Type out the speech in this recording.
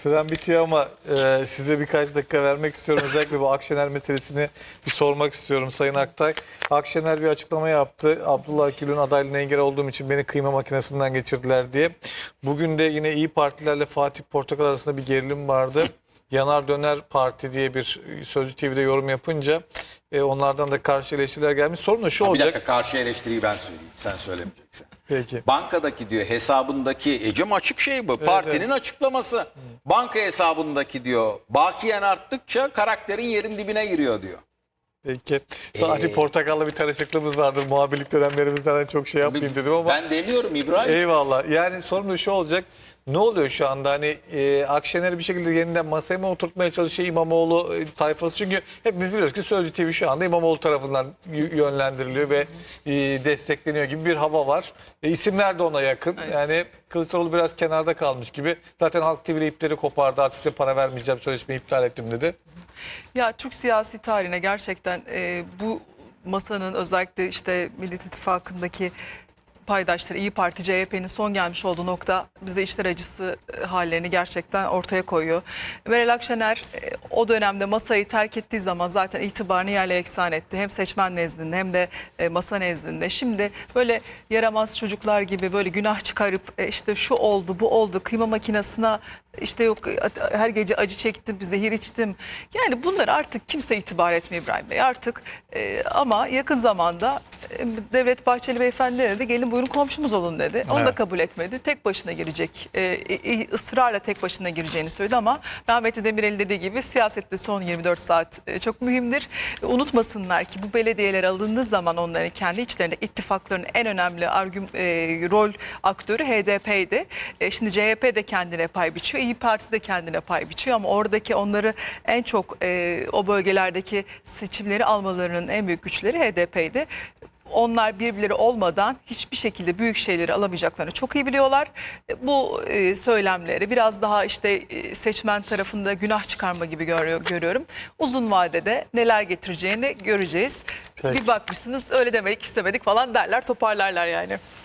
Süren bitiyor ama e, size birkaç dakika vermek istiyorum. Özellikle bu Akşener meselesini bir sormak istiyorum Sayın Aktay. Akşener bir açıklama yaptı. Abdullah Gül'ün adaylığına engel olduğum için beni kıyma makinesinden geçirdiler diye. Bugün de yine İyi Partilerle Fatih Portakal arasında bir gerilim vardı. Yanar Döner Parti diye bir Sözcü TV'de yorum yapınca e, onlardan da karşı eleştiriler gelmiş. Sorun da şu Bir olacak. dakika karşı eleştiriyi ben söyleyeyim. Sen söylemeyeceksin. Peki. Bankadaki diyor hesabındaki Ecem açık şey bu. Partinin açıklaması. Banka hesabındaki diyor bakiyen arttıkça karakterin yerin dibine giriyor diyor. Peki. Fatih Portakal'la bir tanışıklığımız vardır. Muhabirlik dönemlerimizden en çok şey yapmayayım dedim ama. Ben deniyorum İbrahim. Eyvallah. Yani sorun da şu olacak. Ne oluyor şu anda? Hani e, Akşener'i bir şekilde yeniden masaya mı oturtmaya çalışıyor İmamoğlu e, tayfası? Çünkü hepimiz biliyoruz ki Sözcü TV şu anda İmamoğlu tarafından yönlendiriliyor ve e, destekleniyor gibi bir hava var. E, isimler de ona yakın. Yani Kılıçdaroğlu biraz kenarda kalmış gibi. Zaten Halk TV'de ipleri kopardı. Artık size para vermeyeceğim, sözleşmeyi iptal ettim dedi. Ya Türk siyasi tarihine gerçekten e, bu masanın özellikle işte Millet İttifakı'ndaki paydaşları İyi Parti, CHP'nin son gelmiş olduğu nokta bize işler acısı e, hallerini gerçekten ortaya koyuyor. Meral Akşener e, o dönemde masayı terk ettiği zaman zaten itibarını yerle eksan etti. Hem seçmen nezdinde hem de e, masa nezdinde. Şimdi böyle yaramaz çocuklar gibi böyle günah çıkarıp işte şu oldu bu oldu kıyma makinesine işte yok her gece acı çektim, zehir içtim. Yani bunlar artık kimse itibar etmiyor İbrahim Bey artık. Ama yakın zamanda Devlet Bahçeli Beyefendi de gelin buyurun komşumuz olun dedi. Onu da Evet. kabul etmedi. Tek başına girecek. E, e, ısrarla tek başına gireceğini söyledi ama Rahmetli Demirel'in dediği gibi siyasette son 24 saat e, çok mühimdir. E, Unutmasınlar ki bu belediyeler alındığı zaman onların kendi içlerinde ittifakların en önemli argüm, e, rol aktörü HDP'ydi. E, şimdi CHP de kendine pay biçiyor. İyi Parti de kendine pay biçiyor ama oradaki onları en çok e, o bölgelerdeki seçimleri almalarının en büyük güçleri HDP'ydi. Onlar birbirleri olmadan hiçbir şekilde büyük şeyleri alamayacaklarını çok iyi biliyorlar. E, Bu e, söylemleri biraz daha işte e, seçmen tarafında günah çıkarma gibi görüyor- görüyorum. Uzun vadede neler getireceğini göreceğiz. Peki. Bir bakmışsınız öyle demedik istemedik falan derler toparlarlar yani.